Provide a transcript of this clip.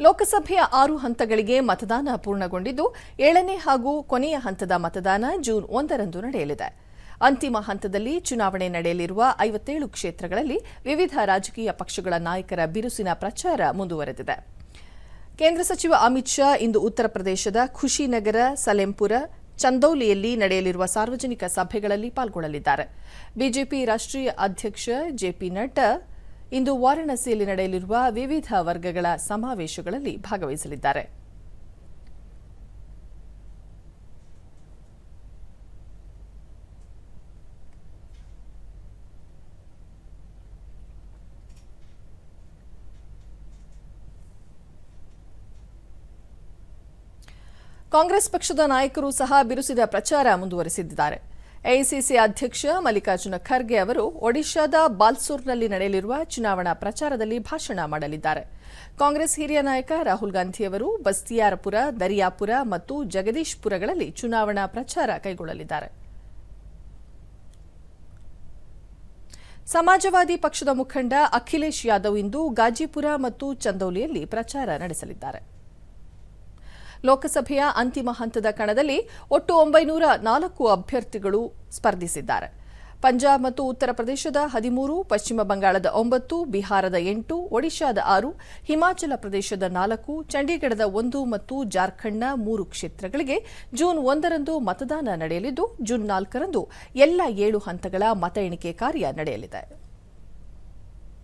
ಲೋಕಸಭೆಯ ಆರು ಹಂತಗಳಿಗೆ ಮತದಾನ ಪೂರ್ಣಗೊಂಡಿದ್ದು, ಏಳನೇ ಹಾಗೂ ಕೊನೆಯ ಹಂತದ ಮತದಾನ ಜೂನ್ ಒಂದರಂದು ನಡೆಯಲಿದೆ. ಅಂತಿಮ ಹಂತದಲ್ಲಿ ಚುನಾವಣೆ ನಡೆಯಲಿರುವ ಐವತ್ತೇಳು ಕ್ಷೇತ್ರಗಳಲ್ಲಿ ವಿವಿಧ ರಾಜಕೀಯ ಪಕ್ಷಗಳ ನಾಯಕರ ಬಿರುಸಿನ ಪ್ರಚಾರ ಮುಂದುವರೆದಿದೆ. ಕೇಂದ್ರ ಸಚಿವ ಅಮಿತ್ ಶಾ ಇಂದು ಉತ್ತರ ಪ್ರದೇಶದ ಖುಷಿನಗರ, ಸಲೆಂಪುರ, ಚಂದೌಲಿಯಲ್ಲಿ ನಡೆಯಲಿರುವ ಸಾರ್ವಜನಿಕ ಸಭೆಗಳಲ್ಲಿ ಪಾಲ್ಗೊಳ್ಳಲಿದ್ದಾರೆ. ಬಿಜೆಪಿ ರಾಷ್ಟ್ರೀಯ ಅಧ್ಯಕ್ಷ ಜೆಪಿ ನಡ್ಡಾ ಇಂದು ವಾರಾಣಸಿಯಲ್ಲಿ ನಡೆಯಲಿರುವ ವಿವಿಧ ವರ್ಗಗಳ ಸಮಾವೇಶಗಳಲ್ಲಿ ಭಾಗವಹಿಸಲಿದ್ದಾರೆ. ಕಾಂಗ್ರೆಸ್ ಪಕ್ಷದ ನಾಯಕರು ಸಹ ಬಿರುಸಿದ ಪ್ರಚಾರ ಮುಂದುವರೆಸಿದ್ದಾರೆ. ಎಐಸಿಸಿ ಅಧ್ಯಕ್ಷ ಮಲ್ಲಿಕಾರ್ಜುನ ಖರ್ಗೆ ಅವರು ಒಡಿಶಾದ ಬಾಲ್ಸೂರ್ನಲ್ಲಿ ನಡೆಯಲಿರುವ ಚುನಾವಣಾ ಪ್ರಚಾರದಲ್ಲಿ ಭಾಷಣ ಮಾಡಲಿದ್ದಾರೆ. ಕಾಂಗ್ರೆಸ್ ಹಿರಿಯ ನಾಯಕ ರಾಹುಲ್ ಗಾಂಧಿ ಅವರು ಬಸ್ತಿಯಾರಪುರ, ದರಿಯಾಪುರ ಮತ್ತು ಜಗದೀಶ್ಪುರಗಳಲ್ಲಿ ಚುನಾವಣಾ ಪ್ರಚಾರ ಕೈಗೊಳ್ಳಲಿದ್ದಾರೆ. ಸಮಾಜವಾದಿ ಪಕ್ಷದ ಮುಖಂಡ ಅಖಿಲೇಶ್ ಯಾದವ್ ಇಂದು ಗಾಜಿಪುರ ಮತ್ತು ಚಂದೌಲಿಯಲ್ಲಿ ಪ್ರಚಾರ ನಡೆಸಲಿದ್ದಾರೆ. ಲೋಕಸಭೆಯ ಅಂತಿಮ ಹಂತದ ಕಣದಲ್ಲಿ ಒಟ್ಟು ಒಂಬೈನೂರ ನಾಲ್ಕು ಅಭ್ಯರ್ಥಿಗಳು ಸ್ಪರ್ಧಿಸಿದ್ದಾರೆ. ಪಂಜಾಬ್ ಮತ್ತು ಉತ್ತರ ಪ್ರದೇಶದ ಹದಿಮೂರು, ಪಶ್ಚಿಮ ಬಂಗಾಳದ ಒಂಬತ್ತು, ಬಿಹಾರದ ಎಂಟು, ಒಡಿಶಾದ ಆರು, ಹಿಮಾಚಲ ಪ್ರದೇಶದ ನಾಲ್ಕು, ಚಂಡೀಗಢದ ಒಂದು ಮತ್ತು ಜಾರ್ಖಂಡ್ನ ಮೂರು ಕ್ಷೇತ್ರಗಳಿಗೆ ಜೂನ್ ಒಂದರಂದು ಮತದಾನ ನಡೆಯಲಿದ್ದು, ಜೂನ್ ನಾಲ್ಕರಂದು ಎಲ್ಲ ಏಳು ಹಂತಗಳ ಮತ ಎಣಿಕೆ ಕಾರ್ಯ ನಡೆಯಲಿದೆ.